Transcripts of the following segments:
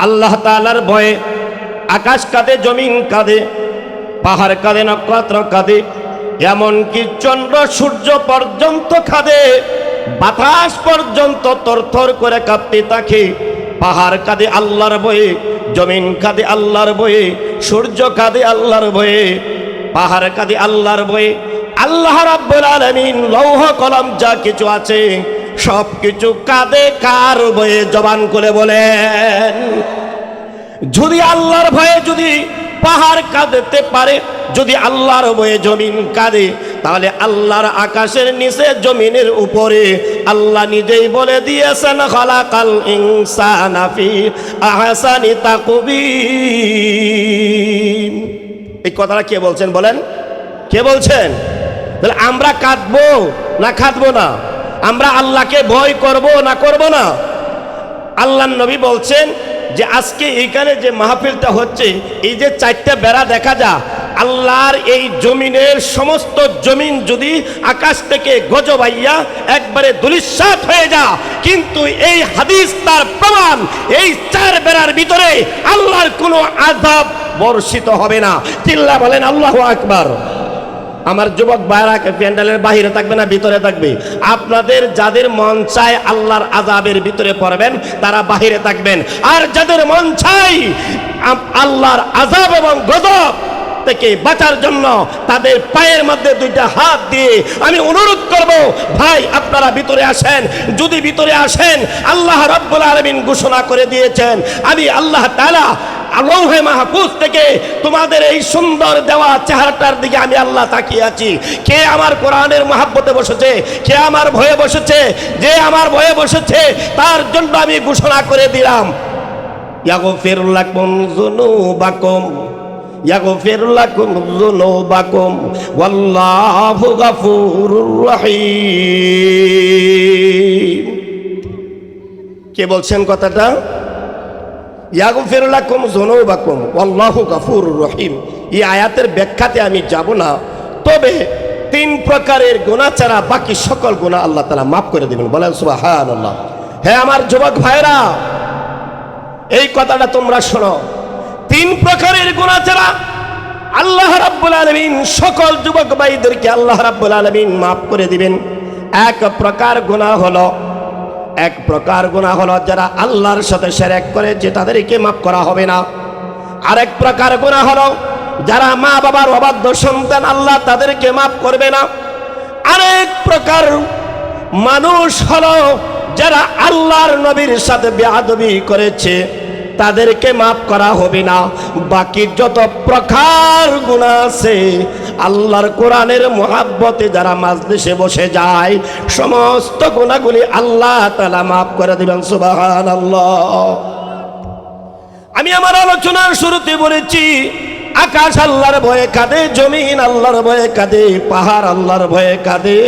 আল্লাহ তাআলার ভয়ে আকাশ কাঁদে, জমিন কাঁদে, পাহাড় কাঁদে, নক্ষত্র কাঁদে, এমনকি চন্দ্র সূর্য পর্যন্ত কাঁদে, বাতাস পর্যন্ত তরতর করে কাঁপতে থাকে, পাহাড় কাঁদে আল্লাহর বয়ে জমিন কাঁদে আল্লাহর বয়ে সূর্য কাঁদে আল্লাহর বয়ে পাহাড় কাঁদে আল্লাহর বয়ে আল্লাহ রাব্বুল আলামিন লৌহ কলম যা কিছু আছে সব কিছু কাঁদে, কার বয়ে জবান করে বলেন? যদি আল্লাহর ভয়ে যদি পাহাড় কাঁদতে পারে, যদি আল্লাহর ভয়ে জমিন কাঁদে, তাহলে আল্লাহর আকাশের নিচে জমিনের উপরে আল্লাহ নিজেই বলে দিয়েছেন, খলাকাল ইনসানা ফি আহসানি তাকবীম এই কথাটা কে বলছেন বলেন? কে বলছেন? তাহলে আমরা কাঁদবো না কাঁদবো না। আমরা আল্লাহকে ভয় করব না করব না। আল্লাহ নবী বলছেন যে আজকে এইখানে যে মাহফিলটা হচ্ছে, এই যে চারটা বেড়া দেখা যা, আল্লাহর এই জমিনের সমস্ত জমিন যদি আকাশ থেকে গজবাইয়া একবারে দুলিশ্বাত হয়ে যা, কিন্তু এই হাদিস তার প্রমাণ, এই চার বেড়ার ভিতরে আল্লাহর কোনো আজাব বর্ষিত হবে না। চিল্লা বলেন আল্লাহ আকবার। আমার যুবক ভাইরা প্যান্ডেলের বাহিরে থাকবে না, ভিতরে থাকবে। আপনাদের যাদের মন চায় আল্লাহর আজাবের ভিতরে পড়বেন, তারা বাহিরে থাকবেন। আর যাদের মন চাই আল্লাহর আজাব এবং গজব থেকে বাঁচার জন্য তাদের পায়ের মধ্যে দুইটা হাত দিয়ে আমি অনুরোধ করব, ভাই, আপনারা ভিতরে আসেন। যদি ভিতরে আসেন, আল্লাহ রব্বুল আলমিন ঘোষণা করে দিয়েছেন। আমি আল্লাহ তাআলা আল্লাহে মাহফুজ থেকে তোমাদের এই সুন্দর দেওয়া চেহারাটার দিকে আমি আল্লাহ তাকিয়ে আছি। কে আমার কোরআনের মহাব্বতে বসেছে? কে আমার ভয়ে বসেছে? যে আমার ভয়ে বসেছে, তার জন্য আমি ঘোষণা করে দিলাম। ইয়াগফির লাকুম যুনুবাকুম, ইয়াগফির লাকুম যুনুবাকুম, ওয়াল্লাহু গাফুরুর রহিম। কে বলছেন কথাটা? ইয়াগফির লাকুম যুনুবাকুম, ওয়াল্লাহু গাফুরুর রহিম। এই আয়াতের ব্যাখ্যাতে আমি যাব না। তবে তিন প্রকারের গুনাহ ছাড়া বাকি সকল গুনাহ আল্লাহ তাআলা মাফ করে দিবেন। বলেন, সুবহানাল্লাহ। হে আমার যুবক ভাইরা, এই কথাটা তোমরা শোনো। তিন প্রকারের গুনাহ ছাড়া আল্লাহ রাব্বুল আলামিন সকল যুবক ভাইদেরকে আল্লাহ রাব্বুল আলামিন মাফ করে দিবেন। এক প্রকার গুনাহ হলো এক প্রকার গুণা হলো যারা আল্লাহর সাথে সেরেক করে যে তাদেরকে মাফ করা হবে না। আরেক প্রকার গুণা হলো যারা মা বাবার অবাধ্য সন্তান আল্লাহ তাদেরকে মাফ করবে না। আরেক প্রকার মানুষ হলো যারা আল্লাহর নবীর সাথে বেহাদবি করেছে। তাদেরকে মাফ করা হবে না। বাকি যত প্রকার গুণা আছে, আল্লাহর কোরআনের মহাব্বতে যারা মাজলিসে বসে যায়, সমস্ত গুণাগুলি আল্লাহ তালা মাফ করে দিবেন সুবাহান আল্লাহ আমি আমার আলোচনার শুরুতে বলেছি, আকাশ আল্লাহর ভয়ে কাঁদে, জমিন আল্লাহর ভয়ে কাঁদে, পাহাড় আল্লাহর ভয়ে কাঁদে।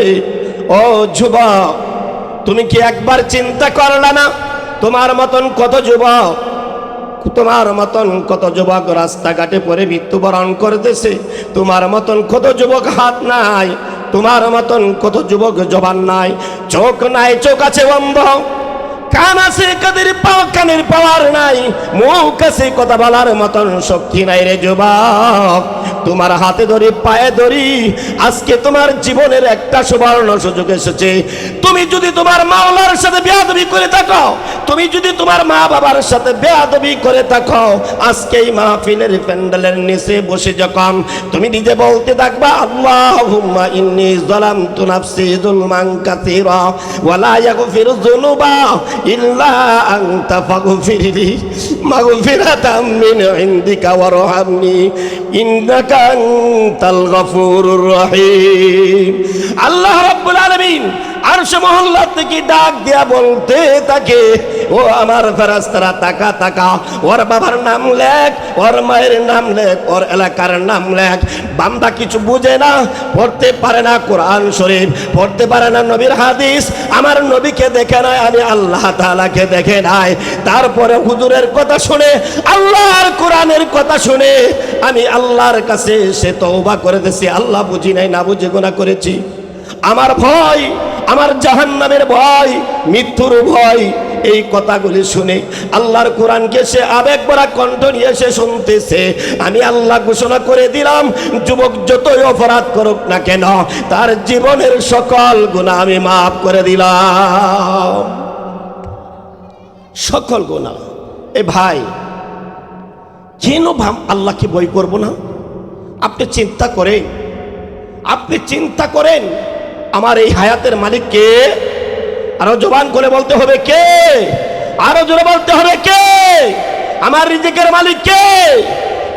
ও যুবক, তুমি কি একবার চিন্তা করলা না? তোমার মতন কত যুবক তোমার মতন কত যুবক রাস্তাঘাটে পরে মৃত্যুবরণ করতেছে? তোমার মতন কত যুবক হাত নাই? তোমার মতন কত যুবক জবান নাই? চোখ নাই, চোখ আছে বন্ধ কান আছে, কাদের পাওয়া কানের পাওয়ার নাই। মুখ আছে, কথা বলার মতন শক্তি নাই রে যুবক। তোমার হাতে ধরি, পায়ে ধরি, আজকে তোমার জীবনের একটা সুবর্ণ সুযোগ এসেছে। তুমি যদি তোমার মাওলার সাথে বেয়াদবি করে থাকো, তুমি যদি তোমার মা বাবার সাথে বেয়াদবি করে থাকো, আজকে এই মাহফিলের প্যান্ডেলের নিচে বসে যখন তুমি নিজে বলতে থাকবা, আল্লাহুম্মা ইন্নী যালামতু নাফসি যুলমান কাসীরা ওয়ালা ইয়াগফিরু যুনুবা। ইল্লা আনতা ফাগফিরলি মাগফিরাতাম মিন ইনদিকা ওয়ারহামনি ইন্নাকা আনতাল গফুরুর রহিম। আল্লাহ রাব্বুল আলামিন আরশ মহল্লা থেকে ডাক দিয়া বলতে থাকে? ও আমার ফেরাস্তারা তাকা তাকা। ওর বাবার নাম লেখ, ওর মায়ের নাম লেখ, ওর এলাকার নাম লেখ। বান্দা কিছু বুঝে না, পড়তে পারে না কোরআন শরীফ, পড়তে পারে না নবীর হাদিস। আমার নবীকে দেখে নাই, আমি আল্লাহ তাআলাকে দেখে নাই। তারপরে হুজুরের কথা শুনে, আল্লাহর কোরআনের কথা শুনে, আমি আল্লাহর কাছে সে তওবা করে দিছি। আল্লাহ বুঝি নাই, না বুঝে গোনা করেছি। আমার ভয় আমার জাহান্নামের ভয়, মৃত্যুর ভয়, এই কথাগুলি শুনে আল্লাহর কোরআনকে সে আবেগ ভরা কণ্ঠ নিয়ে সে শুনতেছে। আমি আল্লাহ ঘোষণা করে দিলাম, যুবক যতই অপরাধ করুক না কেন, তার জীবনের সকল গুণা আমি মাফ করে দিলাম। সকল গুণা। এ ভাই, কেন আল্লাহকে বই করব না? আপনি চিন্তা করেন। আপনি চিন্তা করেন আমার এই হায়াতের মালিক কে? আরও জবান করে বলতে হবে কে? আরও জোরে বলতে হবে কে? আমার রিজিকের মালিক কে?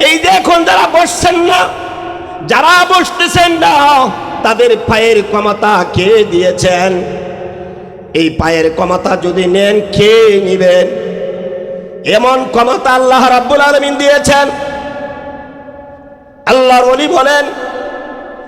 এই দেখুন যারা বসছেন না, যারা বসতেছেন না, তাদের পায়ের ক্ষমতা কে দিয়েছেন? এই পায়ের ক্ষমতা যদি নেন, কে নিবেন? এমন ক্ষমতা আল্লাহ রাব্বুল আলমিন দিয়েছেন। আল্লাহর ওলি বলেন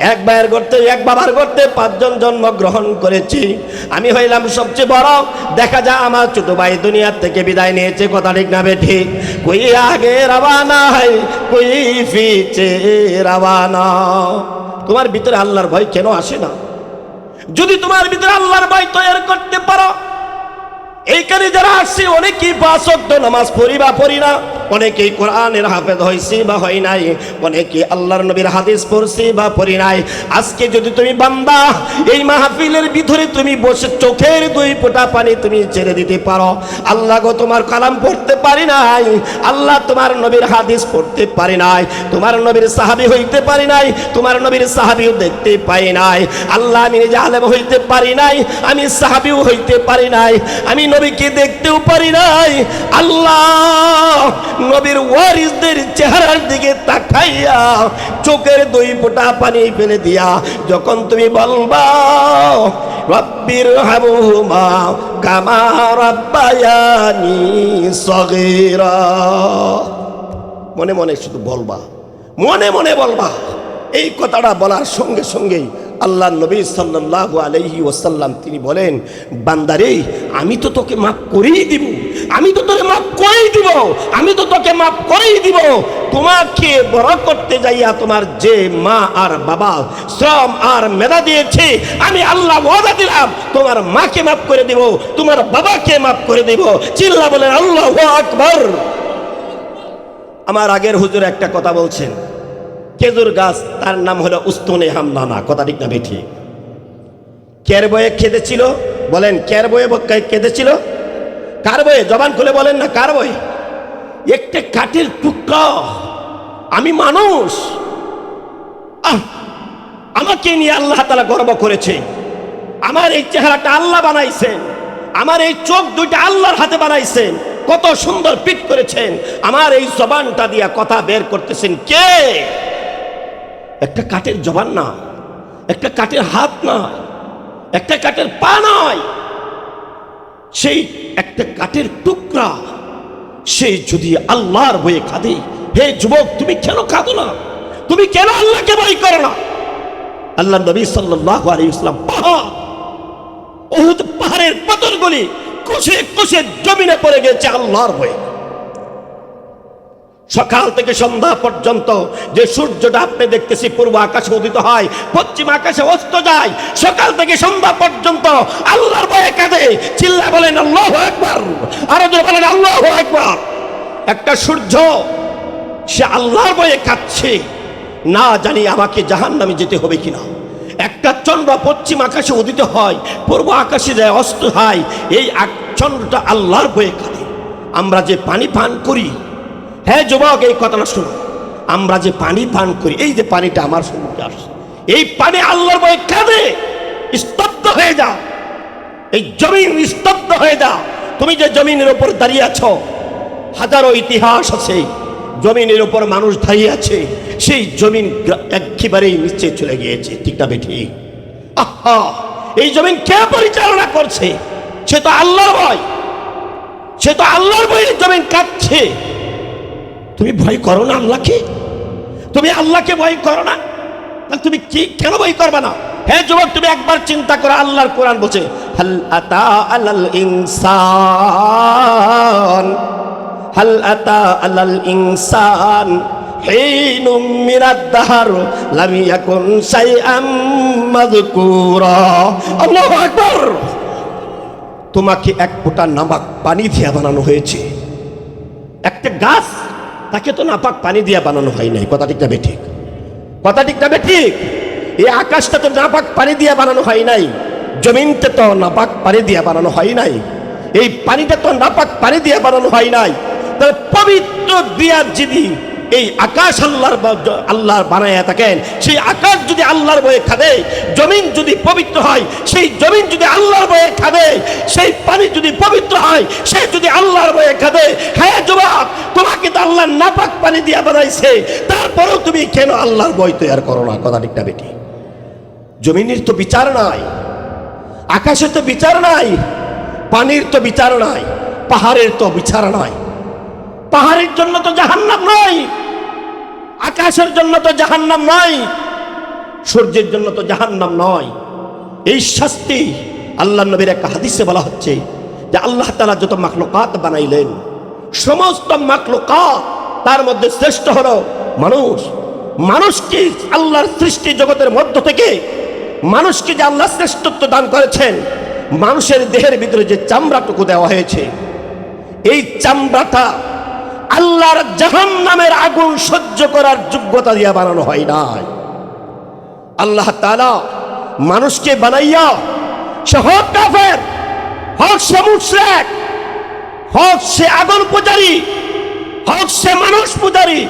এক ভাইয়ের করতে এক বাবার করতে পাঁচজন জন্মগ্রহণ করেছি। আমি হইলাম সবচেয়ে বড়। দেখা যায় আমার ছোট ভাই দুনিয়ার থেকে বিদায় নিয়েছে, কথা ঠিক না বেঠি। কই আগে রাবানা হয়, কই ফিচে রাবানা তোমার ভিতরে আল্লাহর ভয় কেন আসে না? যদি তোমার ভিতরে আল্লাহর ভয় তৈরি করতে পারো, এইখানে যারা আসছে, অনেকেই পাঁচক্ত নামাজ পড়ি বা পড়ি না। অনেকেই কোরআনের হাফেজ হয়েছি বা হয় নাই অনেকে আল্লাহর নবীর হাদিস পড়ছি বা পড়ি নাই। আজকে যদি তুমি বান্দা, এই মাহফিলের ভিতরে তুমি বসে চোখের দুই ফোঁটা পানি তুমি ছেড়ে দিতে পারো। আল্লাহ গো, তোমার কালাম পড়তে পারি নাই, আল্লাহ তোমার নবীর হাদিস পড়তে পারি নাই, তোমার নবীর সাহাবি হইতে পারি নাই, তোমার নবীর সাহাবিও দেখতে পাই নাই। আল্লাহ, আমি নিজে আলেম হইতে পারি নাই, আমি সাহাবিও হইতে পারি নাই, আমি নবীকে দেখতেও পারি নাই। আল্লাহ নবীর ওয়ারিসদের চেহারার দিকে তাকাইয়া চোখের দুই ফোঁটা পানি ফেলে দিয়া, যখন তুমি বলবা রব্বির হামুমা কামা রব্বায়ানি সগীরা। মনে মনে শুধু বলবা, মনে মনে বলবা, এই কথাটা বলার সঙ্গে সঙ্গেই আল্লাহ নবী সাল্লাল্লাহু আলাইহি ওসাল্লাম তিনি বলেন, বান্দারে, আমি তো তোকে মাফ করেই দিব, আমি তো তোকে মাফ করেই দিব, আমি তো তোকে মাফ করেই দিব। তোমাকে বড় করতে যাইয়া তোমার যে মা আর বাবা শ্রম আর মেধা দিয়েছে, আমি আল্লাহ ওয়াদা দিলাম, তোমার মাকে মাফ করে দিব, তোমার বাবাকে মাফ করে দিব। চিল্লা বলেন, আল্লাহ আকবর। আমার আগের হুজুর একটা কথা বলছেন খেজুর গাছ, তার নাম হলো উস্তনে হামদানা। কথা ঠিক না বেঠি? কের বয়ে খেতেছিল বলেন, কের বয়ে কেঁদেছিল কার বয়ে? জবান খুলে বলেন না, কার বয়ে? একটি কাঠের টুকরা। আমি মানুষ। আহ, আমাকে নিয়ে আল্লাহ তালা গর্ব করেছে। আমার এই চেহারাটা আল্লাহ বানাইছেন। আমার এই চোখ দুইটা আল্লাহর হাতে বানাইছেন। কত সুন্দর পিট করেছেন। আমার এই জবানটা দিয়া কথা বের করতেছেন কে? একটা কাঠের জবান না একটা কাঠের হাত না একটা কাঠের পা নয় সেই একটা কাঠের টুকরা, সে যদি আল্লাহর বয়ে কাঁদে, হে যুবক, তুমি কেন কাঁদো না? তুমি কেন আল্লাহকে বই করো না? আল্লাহ নবী সাল্লাহ আলী ইসলাম পাহাড় ওহুদ পাহাড়ের পাথরগুলি কষে কষে জমিনে পড়ে গেছে আল্লাহর বয়ে সকাল থেকে সন্ধ্যা পর্যন্ত যে সূর্যটা আপনি দেখতেছি, পূর্ব আকাশে উদিত হয়, পশ্চিম আকাশে অস্ত যায়, সকাল থেকে সন্ধ্যা পর্যন্ত আল্লাহর ভয়ে কাঁদে। চিল্লা বলেন, আল্লাহ একবার আরও জোরে বলেন, আল্লাহ একবার একটা সূর্য, সে আল্লাহর ভয়ে কাঁদছে। না জানি আমাকে জাহান নামে যেতে হবে কিনা। একটা চন্দ্র পশ্চিম আকাশে উদিত হয়, পূর্ব আকাশে যায় অস্ত হয়, এই চন্দ্রটা আল্লাহর বয়ে কাঁদে। আমরা যে পানি পান করি হ্যাঁ যুবক, এই কথাটা শুনো। আমরা যে পানি পান করি, এই যে পানিটা আমার সম্মুখে আসছে। এই পানি আল্লাহর বয়ে কাঁদে স্তব্ধ হয়ে যাও। এই জমিন স্তব্ধ হয়ে যাও। তুমি যে জমিনের উপর দাঁড়িয়ে আছো, হাজারো ইতিহাস আছে। জমিনের উপর মানুষ দাঁড়িয়ে আছে, সেই জমিন একেবারেই নিচে চলে গিয়েছে। ঠিক না বেঠি? আহা! এই জমিন কে পরিচালনা করছে? সে তো আল্লাহর ভয় সে তো আল্লাহর ভয়ে জমিন কাঁদছে তুমি ভয় করো না আল্লাহকে তুমি আল্লাহকে ভয় করো না? তুমি কি কেন ভয় করবে না? হ্যাঁ যুবক, তুমি একবার চিন্তা করো, আল্লাহর কোরআন বলছে, হাল আতা আলাল ইনসান, হাল আলাল ইনসান তোমাকে এক ফোঁটা নামাক পানি দিয়ে বানানো হয়েছে। একটা গাছ তাকে তো নাপাক পানি দিয়ে বানানো হয় নাই। কথা ঠিক যাবে ঠিক? কথা ঠিক যাবে ঠিক? এই আকাশটা তো নাপাক পানি দিয়ে বানানো হয় নাই। জমিনতে তো নাপাক পানি দিয়ে বানানো হয় নাই। এই পানিটা তো নাপাক পানি দিয়ে বানানো হয় নাই। তাহলে পবিত্র বিয়ার যদি এই আকাশ আল্লাহর আল্লাহর বানাইয়া থাকেন। সেই আকাশ যদি আল্লাহর বয়ে খাবে, জমিন যদি পবিত্র হয়, সেই জমিন যদি আল্লাহর বয়ে খাবে, সেই পানি যদি পবিত্র হয়, সে যদি আল্লাহর বয়ে খাবে হ্যাঁ জবাব, তোমাকে তো আল্লাহ নাপাক পানি দিয়া বানাইছে। তারপরেও তুমি কেন আল্লাহর বই তৈরি করো না? কথা ঠিকটা বেটি? জমিনের তো বিচার নাই, আকাশের তো বিচার নাই, পানির তো বিচার নাই, পাহাড়ের তো বিচার নাই। পাহাড়ের জন্য তো জাহান্নাম নয়, আকাশের জন্য তো জাহান্নাম নয়, সূর্যের জন্য তো জাহান্নাম নয়। এই শাস্তি আল্লাহ নবীর একটা হাদিসে বলা হচ্ছে যে আল্লাহ তালা যত মাকলুকাত বানাইলেন, সমস্ত মাকলুকাত তার মধ্যে শ্রেষ্ঠ হলো মানুষ। মানুষকে আল্লাহর সৃষ্টি জগতের মধ্য থেকে মানুষকে যে আল্লাহ শ্রেষ্ঠত্ব দান করেছেন, মানুষের দেহের ভিতরে যে চামড়াটুকু দেওয়া হয়েছে, এই চামড়াটা আল্লাহর জাহান নামের আগুন সহ্য করার যোগ্যতা দিয়া বানানো হয় নাই। আল্লাহ তালা মানুষকে বানাইয়া, সে হক কাফের, হক সে মুশ্রেক, হক সে আগুন পূজারী, হক সে মানুষ পূজারী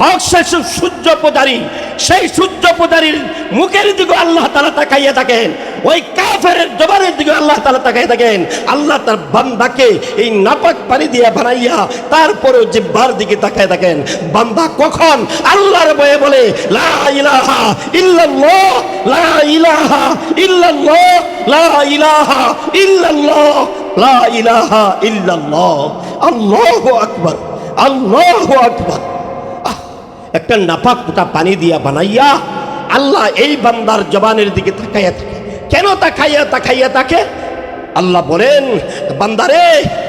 হোক, সে সূর্য পূজারী সেই সূর্য পূজারীর মুখের দিকে আল্লাহ তালা তাকাইয়া থাকেন। ওই কাফের জবানের দিকে আল্লাহ তালা তাকাইয়া থাকেন। আল্লাহ তার বান্দাকে এই নাপাক পানি দিয়ে বানাইয়া তারপরেও জিব্বার দিকে তাকায় থাকেন। বান্দা কখন আল্লাহর বয়ে বলে, লা ইলাহা ইল্লাল্লাহ, লা ইলাহা ইল্লাল্লাহ, লা ইলাহা ইল্লাল্লাহ, লা ইলাহা ইল্লাল্লাহ। আল্লাহু আকবার আল্লাহু আকবার। একটা নাপাক ফুটা পানি দিয়া বানাইয়া আল্লাহ এই বান্দার জবানের দিকে তাকাইয়া থাকে। কেন তাকাইয়া তাকাইয়া তাকে? আল্লাহ বলেন, বান্দারে,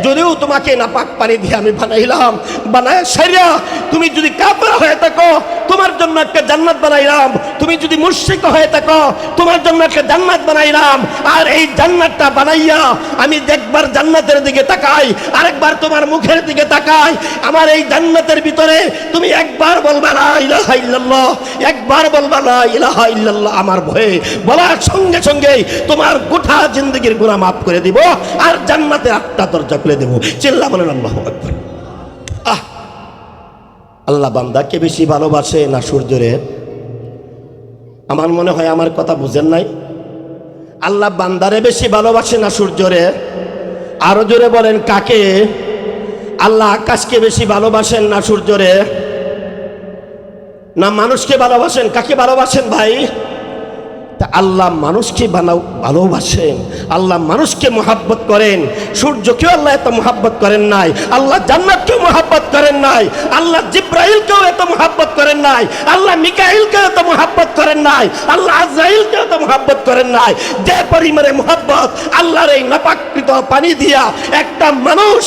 যদিও তোমাকে নাপাক পানি দিয়ে আমি বানাইলাম, বানায় সাইরা, তুমি যদি কাপড় হয়ে থাকো, তোমার জন্য একটা জান্নাত বানাইলাম, তুমি যদি মুর্শিক হয়ে থাকো, তোমার জন্য একটা জান্নাত বানাইলাম, আর এই জান্নাতটা বানাইয়া আমি দেখবার জান্নাতের দিকে তাকাই, আরেকবার তোমার মুখের দিকে তাকাই, আমার এই জান্নাতের ভিতরে তুমি একবার বলবা না ইলাহা ইল্লাল্লাহ একবার বলবা না ইলাহা ইল্লাল্লাহ আমার ভয়ে বলার সঙ্গে সঙ্গে তোমার গোটা জিন্দগির গুনাহ মাফ করে দিব আর জান্নাতের আটটা দরজা খুলে দেব। চিল্লা বলেন, আল্লাহু আহ! আল্লাহ বান্দাকে বেশি ভালোবাসে না সূর্যরে? আমার মনে হয় আমার কথা বুঝেন নাই। আল্লাহ বান্দারে বেশি ভালোবাসে না সূর্যরে? আরও জোরে বলেন, কাকে? আল্লাহ আকাশকে বেশি ভালোবাসেন না সূর্যরে? না মানুষকে ভালোবাসেন? কাকে ভালোবাসেন ভাই? আল্লাহ মানুষকে বানাও, ভালোবাসেন। আল্লাহ মানুষকে মোহাব্বত করেন। সূর্যকেও আল্লাহ এত মোহাব্বত করেন নাই। আল্লাহ জান্নাতকেও মোহাব্বত করেন নাই। আল্লাহ জিব্রাইলকেও এত মোহাব্বত করেন নাই। আল্লাহ মিকাইলকেও এত মোহাব্বত করেন নাই। আল্লাহ আজরাইলকেও এত মোহাব্বত করেন নাই। যে পরিমাণে মোহাব্বত আল্লাহর এই নাপাকৃত পানি দিয়া একটা মানুষ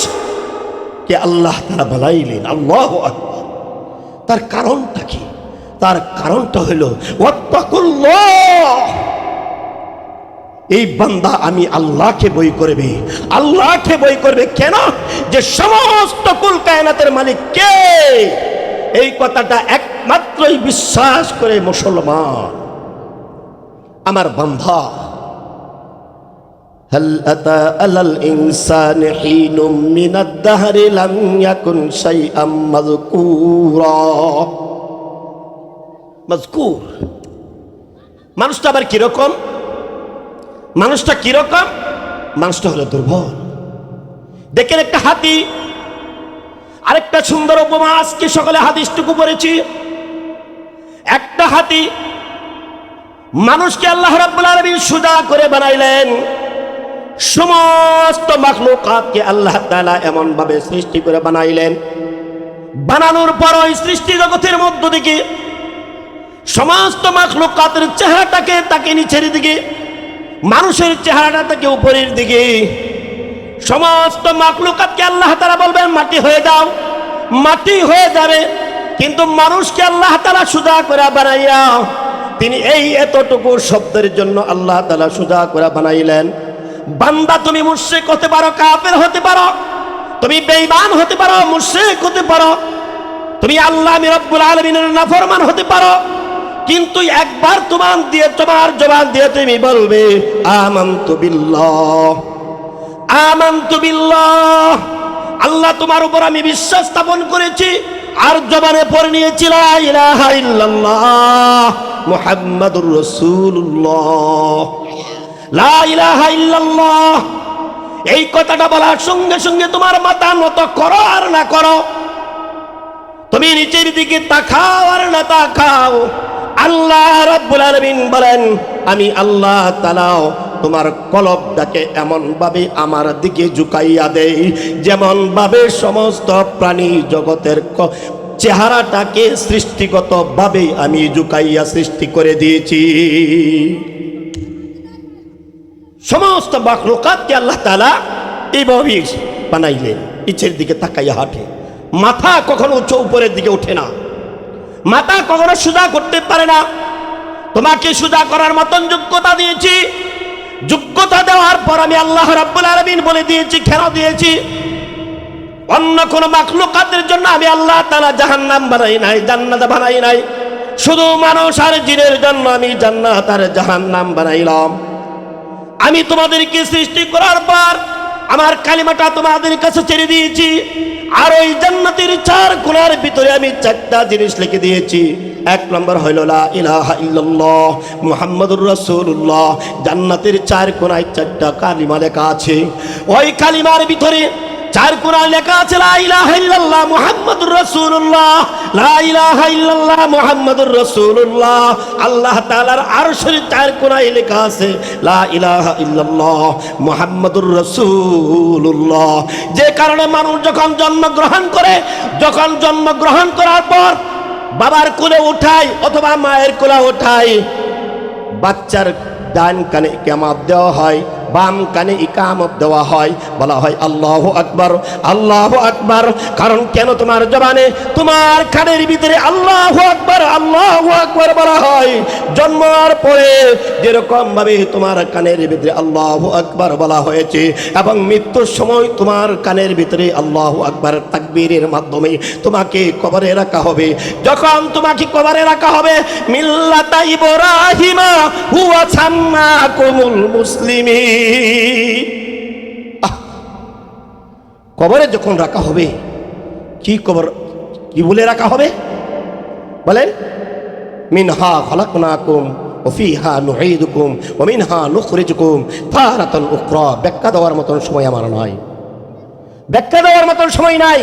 কে আল্লাহ তারা বানাইলেন। আল্লাহ তার কারণটা কি? তার কারণটা হলো ওয়াত্তাকুল্লাহ এই বান্দা আমি আল্লাহকে বই করবে আল্লাহকে বই করবে কেন যে সমস্ত কুল কায়নাতের মালিক কে এই কথাটা একমাত্রই বিশ্বাস করে মুসলমান আমার বান্ধা هل أتى على الإنسان حين من الدهر لم يكن شيئا مذكورا মজকুর। মানুষটা আবার কীরকম? মানুষটা কীরকম? মানুষটা হলো দুর্বল। দেখেন একটা হাতি, আরেকটা সুন্দর উপমা আজকে সকালে হাদিসটুকু পড়েছি? একটা হাতি মানুষকে আল্লাহ রাব্বুল আলামিন সুজা করে বানাইলেন। সমস্ত মাখলুকাতকে আল্লাহ তাআলা এমন ভাবে সৃষ্টি করে বানাইলেন। বানানোর পর ওই সৃষ্টি জগতের মধ্য থেকে সমস্ত মাখলুকাতের চেহারাটাকে তাকে নিচের দিকে, মানুষের চেহারাটা তাকে উপরের দিকে। সমস্ত মাকলুকাতকে আল্লাহ তারা বলবেন, মাটি হয়ে যাও। মাটি হয়ে যাবে, কিন্তু মানুষকে আল্লাহ তালা সুদা করে বানাইয়া, তিনি এই এতটুকু শব্দের জন্য আল্লাহ তালা সুদা করে বানাইলেন। বান্দা, তুমি মুর্শেক হতে পারো কাপের হতে পারো, তুমি বেঈমান হতে পারো মুর্শেক হতে পারো, তুমি আল্লাহ আমি রব্বুল আলমিনের নাফরমান হতে পারো। কিন্তু একবার তোমার দিয়ে, তোমার জবান দিয়ে তুমি বলবে, আমন্ত বিল্লাহ। আমান্তু বিল্লাহ। আল্লাহ তোমার উপর আমি বিশ্বাস স্থাপন করেছি, আর জবানে পড়ে নিয়েছি লা এই কথাটা বলার সঙ্গে সঙ্গে তোমার মাথা নত করো আর না করো। তুমি নিচের দিকে তাকাও আর না তাকাও। আল্লাহ রাব্বুল আলামিন বলেন, আমি আল্লাহ তাআলাও তোমার কলবটাকে এমন ভাবে আমার দিকে ঝুঁকাইয়া দেই যেমন ভাবে সমস্ত প্রাণী জগতের চেহারাটাকে সৃষ্টিগত ভাবে আমি ঝুঁকাইয়া সৃষ্টি করে দিয়েছি। সমস্ত বাকরুকাতকে আল্লাহ তালা এইভাবে বানাইলেন, ইচ্ছের দিকে তাকাইয়া হাঁটে। মাথা কখনো উচ্চ উপরের দিকে ওঠে না। মাথা কখনো সুদা করতে পারে না। তোমাকে সুদা করার মতন যোগ্যতা দিয়েছি। যোগ্যতা দেওয়ার পর আমি আল্লাহ রাব্বুল আলামিন বলে দিয়েছি কেন দিয়েছি। অন্য কোন মাখলুকাতের জন্য আমি আল্লাহ তাআলা জাহান্নাম বানাই নাই, জান্নাত বানাই নাই। শুধু মানুষ আর জিনের জন্য আমি জান্নাত আর জাহান্নাম বানাইলাম। আমি তোমাদেরকে সৃষ্টি করার পর আমার কালিমাটা তোমাদের কাছে ছেড়ে দিয়েছি। আর ওই জান্নাতের চার কোণার ভিতরে আমি চারটা জিনিস লিখে দিয়েছি। এক নম্বর হইল লা ইলাহা ইল্লাল্লাহ, মুহাম্মাদুর রাসূলুল্লাহ। জান্নাতের চার কোনায় চারটা কালিমা লেখা আছে। ওই কালিমার ভিতরে চার কোণা লেখা আছে, লা ইলাহা ইল্লাল্লাহ মুহাম্মাদুর রাসূলুল্লাহ, লা ইলাহা ইল্লাল্লাহ মুহাম্মাদুর রাসূলুল্লাহ। আল্লাহ তাআলার আরশের চার কোণায় লেখা আছে, লা ইলাহা ইল্লাল্লাহ মুহাম্মাদুর রাসূলুল্লাহ। যে কারণে মানুষ যখন জন্মগ্রহণ করে, যখন জন্মগ্রহণ করার পর বাবার কোলে উঠায় অথবা মায়ের কোলে উঠায়, বাচ্চার ডান কানে কেমাত দেওয়া হয়। বাম কানে ইকামত দেওয়া হয়, বলা হয় আল্লাহ আকবর আল্লাহ আকবর। কারণ কেন তোমার জবানে? তোমার কানের ভিতরে আল্লাহ আকবর আল্লাহ আকবর বলা হয়। জন্মার পরে যেরকম ভাবে তোমার কানের ভিতরে আল্লাহ আকবর বলা হয়েছে, এবং মৃত্যুর সময় তোমার কানের ভিতরে আল্লাহ আকবার তাকবীরের মাধ্যমে তোমাকে কবরে রাখা হবে। যখন তোমাকে কবরে রাখা হবে, মিল্লাতা ইব্রাহিমা হুয়া সাম্মাকুমুল মুসলিমিন! কবরে যখন রাখা হবে, কি কবর, কি বলে রাখা হবে? বলেন, মিনহা খলাকনাকুম ওফিহা নুঈদুকুম ও মিনহা নুখরিজুকুম। তারাতান উখরা, ব্যাখ্যা দেওয়ার মতন সময় আমার নয়। ব্যাখ্যা দেওয়ার মতন সময় নাই।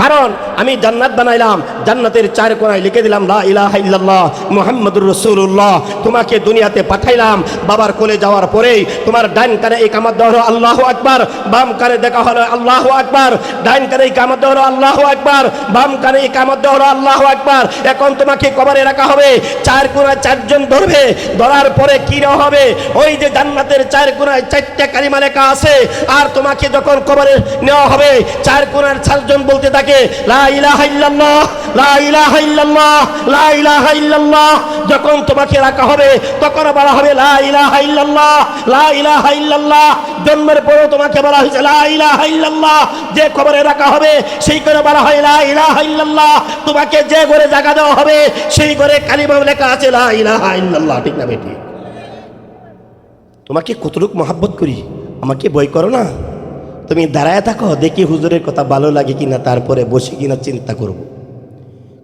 কারণ আমি জান্নাত বানাইলাম, জান্নাতের চার কোনায় লিখে দিলাম, লা ইলাহা ইল্লাল্লাহ মুহাম্মাদুর রাসূলুল্লাহ। তোমাকে দুনিয়াতে পাঠাইলাম, বাবার কোলে যাওয়ার পরেই তোমার ডান কানে এই কামাত দেওয়া হলো, আল্লাহু আকবার। বাম কানে দেখা হলো, আল্লাহু আকবার। ডান কানে এই কামাত দেওয়া হলো, আল্লাহু আকবার। বাম কানে এই কামাত দেওয়া হলো, আল্লাহু আকবার। এখন তোমাকে কবরে রাখা হবে, চার কোনায় চারজন ধরবে, ধরার পরে কি হবে? ওই যে জান্নাতের চার কোনায় চারটা কালিমা লেখা আছে, আর তোমাকে যখন কবরে নেওয়া হবে, চার কোনার চারজন বলতে থাকে ইল্লাল্লাহ যখন তোমাকে রাখা হবে, তখন বলা হবে জন্মের পরেও তোমাকে বলা হয়েছে যে কবরে রাখা হবে, সেই করে বলা হয়, লা ইলাহা ইল্লাল্লাহ। তোমাকে যে ঘরে জায়গা দেওয়া হবে, সেই ঘরে কালিমা লেখা আছে, লা ইলাহা ঠিক না বেটি তোমাকে কতটুকু মহাব্বত করি? আমাকে বই করো না? তুমি দাঁড়ায় থাকো, দেখি হুজুরের কথা ভালো লাগে কিনা, তারপরে বসে কিনা চিন্তা করব।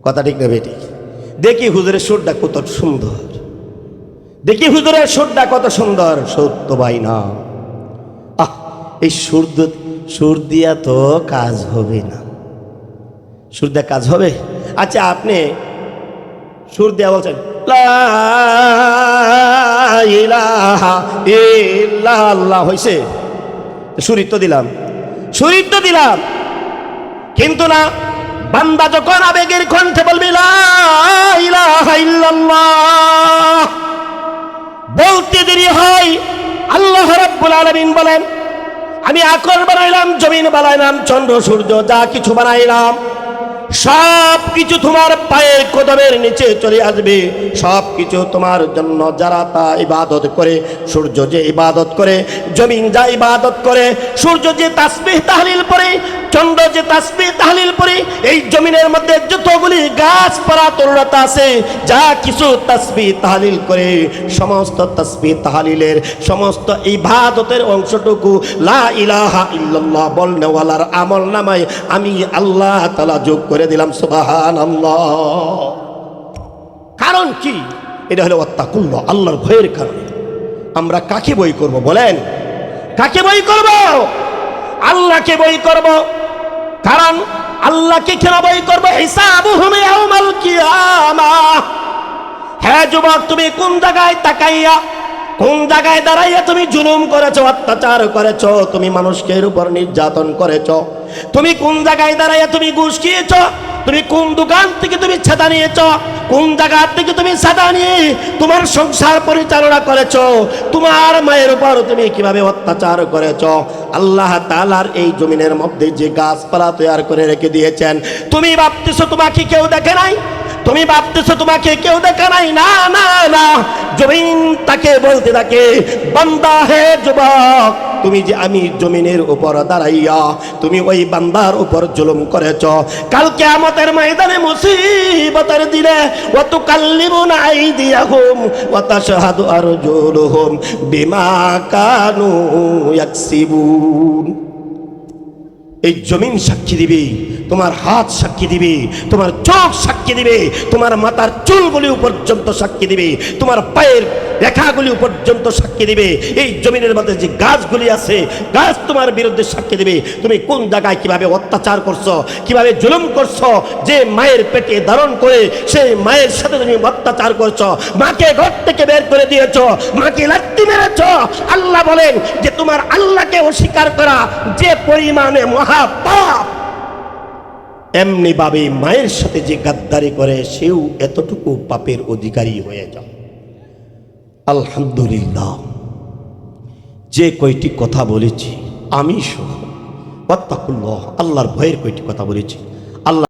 কথা ঠিক না বেটি দেখি হুজুরের সুরটা কত সুন্দর। দেখি হুজুরের সুরটা কত সুন্দর, সত্য ভাই না। আহ, এই সুর সুর দিয়া তো কাজ হবে না। সুর দিয়া কাজ হবে? আচ্ছা আপনি সুর দিয়া বলছেন, লা ইলাহা ইল্লাল্লাহ তো দিলাম। দিলাম সুরিত্ব দিলাম। কিন্তু না, বান্দা যখন আবেগের কণ্ঠে বলবি বলতে দেরি হয়। আল্লাহ রাব্বুল আলামিন বলেন, আমি আকর বানাইলাম, জমিন বানাইলাম, চন্দ্র, সূর্য, যা কিছু বানাইলাম। সব কিছু তোমার পায়ের কদমের নিচে চলে আসবে। সব কিছু তোমার জন্য যারা তা ইবাদত করে, সূর্য যে ইবাদত করে, জমিন যা ইবাদত করে, সূর্য যে তাসবিহ তাহলিল পরে চন্দ্র যে তাসবিহ তাহলিল পরে এই জমিনের মধ্যে যতগুলি গাছপালা তরুণতা আছে, যা কিছু তাসবিহ তাহলিল করে, সমস্ত তাসবিহ তাহলিলের সমস্ত ইবাদতের অংশটুকু লা ইলাহা আমল নামায় আমি আল্লাহ তালা যোগ করে দিলাম সুবাহান কারণ কি? এটা হলো অত্যাকুল্য আল্লাহর ভয়ের কারণে। আমরা কাকে বই করব বলেন? কাকে বই করব? আল্লাহকে বই করব। কারণ আল্লাহকে কেন বই করব হিসাব হ্যাঁ যুবক, তুমি কোন জায়গায় তাকাইয়া, কোন জায়গায় দাঁড়াইয়া তুমি জুলুম করেছ, অত্যাচার করেছ, তুমি মানুষকে উপর নির্যাতন করেছ? তুমি কোন জায়গায় দাঁড়াইয়া তুমি ঘুষ খেয়েছো? তুমি কোন দোকান থেকে তুমি ছাতা নিয়েছ? কোন জায়গা থেকে তুমি ছাতা নিয়ে তোমার সংসার পরিচালনা করেছ? তোমার মায়ের উপর তুমি কীভাবে অত্যাচার করেছ? আল্লাহ তালার এই জমিনের মধ্যে যে গাছপালা তৈরি করে রেখে দিয়েছেন। তুমি ভাবতেছো তোমাকে কেউ দেখে নাই? তুমি ভাবতেছো তোমাকে কেউ দেখা নাই? না না না। জমিন তাকে বলতে থাকে, বান্দা হে যুবক তুমি যে আমি জমিনের উপর দাঁড়াইয়া তুমি ওই বান্দার উপর জুলুম করেছ। কালকে আমাদের ময়দানে মুসিবতের দিনে অত কাল্লিব নাই দিয়া হুম অত সাহাদু আর জোর হুম বিমা কানু ইয়াকসিবুন। এই জমিন সাক্ষী দিবে, তোমার হাত সাক্ষী দিবে, তোমার চোখ সাক্ষী দিবে, তোমার মাথার চুলগুলি পর্যন্ত সাক্ষী দিবে, তোমার পায়ের রেখাগুলি পর্যন্ত সাক্ষী দিবে, এই জমিনের মধ্যে যে গাছগুলি আছে, গাছ তোমার বিরুদ্ধে সাক্ষী দিবে। তুমি কোন জায়গায় কীভাবে অত্যাচার করছ, কীভাবে জুলুম করছ, যে মায়ের পেটে ধারণ করে, সেই মায়ের সাথে তুমি অত্যাচার করছ, মাকে ঘর থেকে বের করে দিয়েছ, মাকে লাত্তি মেরেছ। আল্লাহ বলেন যে তোমার আল্লাহকে অস্বীকার করা যে পরিমাণে মহাপাপ এমনি ভাবে মায়ের সাথে যে গাদ্দারি করে, সেও এতটুকু পাপের অধিকারী হয়ে যাও আলহামদুলিল্লাহ। যে কয়টি কথা বলেছি, আমি সহ আল্লাহর ভয়ের কয়টি কথা বলেছি, আল্লাহ